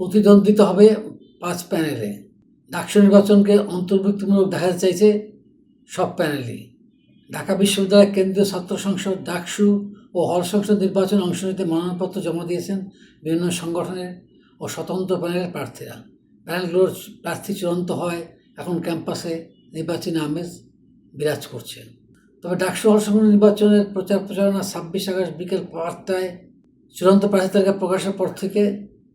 প্রতিদ্বন্দ্বিতা হবে পাঁচ প্যানেলে। ডাকসু নির্বাচনকে অন্তর্ভুক্তিমূলক দেখা চাইছে সব প্যানেলই। ঢাকা বিশ্ববিদ্যালয়ের কেন্দ্রীয় ছাত্র সংসদ, ডাকসু ও হল সংসদ নির্বাচনে অংশ নিতে মনোনয়নপত্র জমা দিয়েছেন বিভিন্ন সংগঠনের ও স্বতন্ত্র প্যানেলের প্রার্থীরা। প্যানেলগুলোর প্রার্থী চূড়ান্ত হয় এখন ক্যাম্পাসে নির্বাচনী আমেজ বিরাজ করছে। তবে ডাকসু হল সংসদ নির্বাচনের প্রচার প্রচারণা ছাব্বিশ আগস্ট বিকেল পাঁচটায় চূড়ান্ত প্রার্থী তালিকা প্রকাশের পর থেকে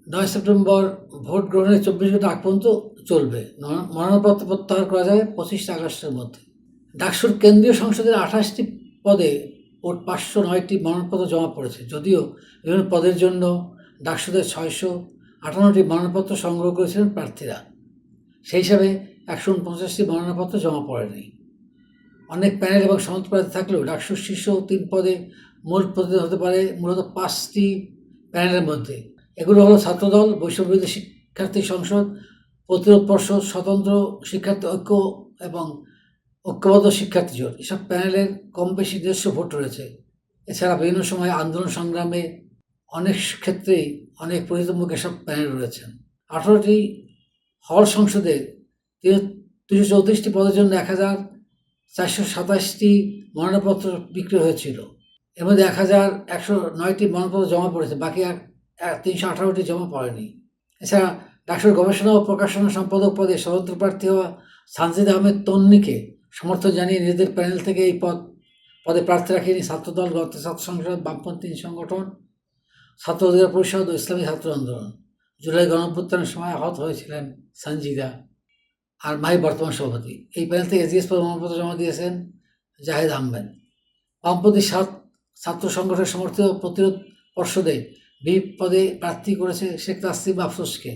নয় সেপ্টেম্বর ভোট গ্রহণের চব্বিশ ঘণ্টা আগ পর্যন্ত চলবে। মনো- মনোনয়নপত্র প্রত্যাহার করা যাবে পঁচিশে আগস্টের মধ্যে। ডাকসুর কেন্দ্রীয় সংসদের আঠাশটি পদে মোট পাঁচশো নয়টি মনোনয়নপত্র জমা পড়েছে। যদিও বিভিন্ন পদের জন্য ডাকসুদের ছয়শো আটান্নটি মনোনয়নপত্র সংগ্রহ করেছিলেন প্রার্থীরা। সেই হিসাবে একশো উনপঞ্চাশটি মনোনয়নপত্র জমা পড়েনি। অনেক প্যানেল এবং সমর্থ প্রার্থী থাকলেও ডাকসুর শীর্ষ তিন পদে মোট প্রতিনিধি হতে পারে মূলত পাঁচটি প্যানেলের মধ্যে। এগুলো হলো ছাত্রদল, বৈষম্যবিরোধী শিক্ষার্থী সংসদ, প্রতিরোধ পর্ষদ, স্বতন্ত্র শিক্ষার্থী ঐক্য এবং ঐক্যবদ্ধ শিক্ষার্থী জোট। এসব প্যানেলের কম বেশি দেড়শো ভোট রয়েছে। এছাড়া বিভিন্ন সময় আন্দোলন সংগ্রামে অনেক ক্ষেত্রেই অনেক পরিচিতমুখ এসব প্যানেল রয়েছেন। আঠারোটি হল সংসদে তিনশো চৌত্রিশটি পদের জন্য এক হাজার চারশো সাতাশটি মনোনয়নপত্র বিক্রি হয়েছিল। এর মধ্যে এক হাজার একশো নয়টি মনোনয়নপত্র জমা পড়েছে। বাকি তিনশো আঠারোটি জমা পড়েনি। এছাড়া ডাকসুর গবেষণা ও প্রকাশনা সম্পাদক পদে স্বতন্ত্র প্রার্থী হওয়া সানজিদ আহমেদ তন্নিকে সমর্থন জানিয়ে নিজেদের প্যানেল থেকে এই পদ, পদে প্রার্থী রাখেনি ছাত্রদল গত ছাত্র সংসদ, বামপন্থী সংগঠন, ছাত্র অধিকার পরিষদ ও ইসলামী ছাত্র আন্দোলন। জুলাই গণঅভ্যুত্থানের সময় আহত হয়েছিলেন সঞ্জিদা আর মাই বর্তমান সভাপতি। এই প্যানেল থেকে এজিএস পদে মনোনয়নপত্র জমা দিয়েছেন জাহেদ আহমেদ। বামপন্থী সাত, ছাত্র সংগঠনের সমর্থিত প্রতিরোধ পর্ষদে বি পদে প্রার্থী করেছে শেখ তাসিম আফসোসকে।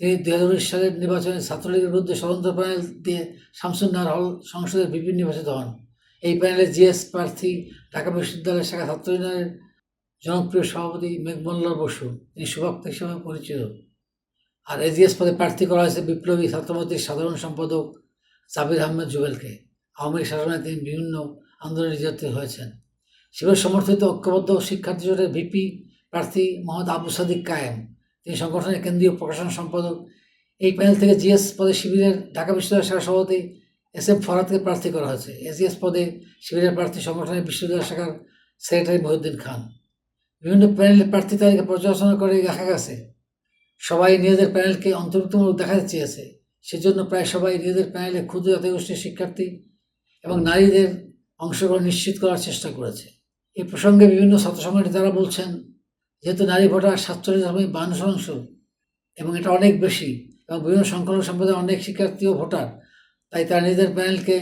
তিনি দুই হাজার উনিশ সালের নির্বাচনে ছাত্রলীগের বিরুদ্ধে স্বতন্ত্র প্যানেল দিয়ে শামসুন্নার হল সংসদের বিপি নির্বাচিত হন। এই প্যানেলে জিএস প্রার্থী ঢাকা বিশ্ববিদ্যালয়ের শাখা ছাত্র ইউনিয়নের জনপ্রিয় সভাপতি মেঘমল্লার বসু। তিনি সুভক্ত হিসেবে পরিচিত। আর এজিএস পদে প্রার্থী করা হয়েছে বিপ্লবী ছাত্রমন্ত্রীর সাধারণ সম্পাদক জাবির আহমেদ জুবেলকে। আওয়ামী লীগ শাসনে তিনি বিভিন্ন আন্দোলনে নির্যাতিত হয়েছেন। শিবির সমর্থিত ঐক্যবদ্ধ শিক্ষার্থী জোটের ভিপি প্রার্থী মোহাম্মদ আবু সাদিক কায়েম তিনি সংগঠনের কেন্দ্রীয় প্রকাশনা সম্পাদক। এই প্যানেল থেকে জিএস পদে শিবিরের ঢাকা বিশ্ববিদ্যালয় শাখা সভাপতি এস এম ফরাদকে প্রার্থী করা হয়েছে। এজিএস পদে শিবিরের প্রার্থী সংগঠনের বিশ্ববিদ্যালয় শাখার সেক্রেটারি মহিউদ্দিন খান। বিভিন্ন প্যানেলের প্রার্থী তালিকা পর্যালোচনা করে দেখা গেছে। সবাই নিজেদের প্যানেলকে অন্তর্ভুক্তমূলক দেখাতে চেয়েছে। সেজন্য প্রায় সবাই নিজেদের প্যানেলে ক্ষুদ্র জাতিগোষ্ঠীর শিক্ষার্থী এবং নারীদের অংশগ্রহণ নিশ্চিত করার চেষ্টা করেছে। এই প্রসঙ্গে বিভিন্ন ছাত্র সংগঠন তারা বলছেন যেহেতু নারী ভোটার সাতচল্লিশ দশমিক বান্ন শতাংশ এবং এটা অনেক বেশি এবং বিভিন্ন সংখ্যালঘু সম্প্রদায়ের অনেক শিক্ষার্থী ও ভোটার, তাই তারা নিজেদের প্যানেলকে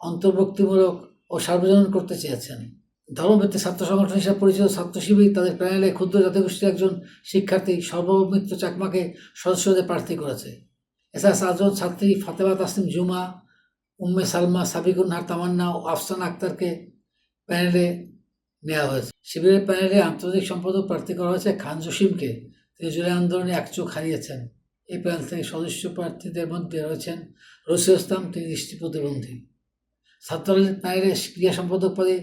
অন্তর্ভুক্তিমূলক ও সার্বজনীন করতে চেয়েছেন। ধর্মভিত্তিক ছাত্র সংগঠন হিসেবে পরিচিত ছাত্র শিবির তাদের প্যানেলে ক্ষুদ্র জাতিগোষ্ঠীর একজন শিক্ষার্থী সর্বমিত্র চাকমাকে সদস্যদের প্রার্থী করেছে। এছাড়া চারজন ছাত্রী ফাতেমা তাসলিম জুমা, উম্মে সালমা সাবিকুন্নার তামান্না ও আফসান আক্তারকে প্যানেলে নেওয়া হয়েছে। শিবিরের প্যানেলে আন্তর্জাতিক সম্পাদক প্রার্থী করা হয়েছে খান জসিমকে। তিনি জুলাই আন্দোলনে এক চোখ হারিয়েছেন। এই প্যানেল থেকে সদস্য প্রার্থীদের মধ্যে রয়েছেন রসিদ ইসলাম, তিনি দৃষ্টি প্রতিবন্ধী। ছাত্রলীগ প্যানেলে ক্রিয়া সম্পাদক পদে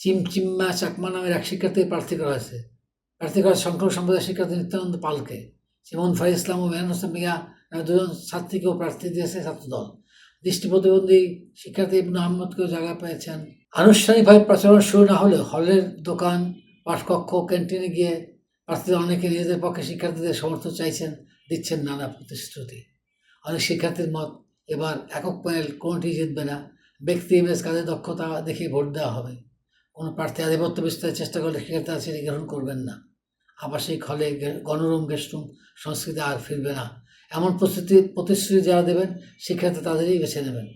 চিমচিম্মা চাকমা নামের এক শিক্ষার্থী প্রার্থী করা হয়েছে। প্রার্থী করা সংখ্যালঘু সম্প্রদায়ের শিক্ষার্থী নিত্যানন্দ পালকে। সিমন ফাই ইসলাম ও মেহন হোসেন মিয়া নামে দুজন ছাত্রীকেও প্রার্থী দিয়েছে ছাত্রদল। দৃষ্টি প্রতিবন্ধী শিক্ষার্থী ইবনু আহমদকেও জায়গা পেয়েছেন আনুষ্ঠানিকভাবে প্রচারণা শুরু না হলেও হলের দোকান, পাঠকক্ষ, ক্যান্টিনে গিয়ে প্রার্থীদের অনেকে নিজেদের পক্ষে শিক্ষার্থীদের সমর্থন চাইছেন, দিচ্ছেন নানা প্রতিশ্রুতি। অনেক শিক্ষার্থীর মত, এবার একক প্যানেল কোনোটি জিতবে না, ব্যক্তি ইমেজ কাজের দক্ষতা দেখে ভোট দেওয়া হবে? কোনো প্রার্থী আধিপত্য বিস্তারের চেষ্টা করলে শিক্ষার্থীরা সেটি গ্রহণ করবেন না। আবাসিক হলে গণরুম, গেস্টরুম, সংস্কৃতি আর ফিরবে না। এমন প্রস্তুতি, প্রতিশ্রুতি যারা দেবেন, শিক্ষার্থী তাদেরই বেছে নেবেন।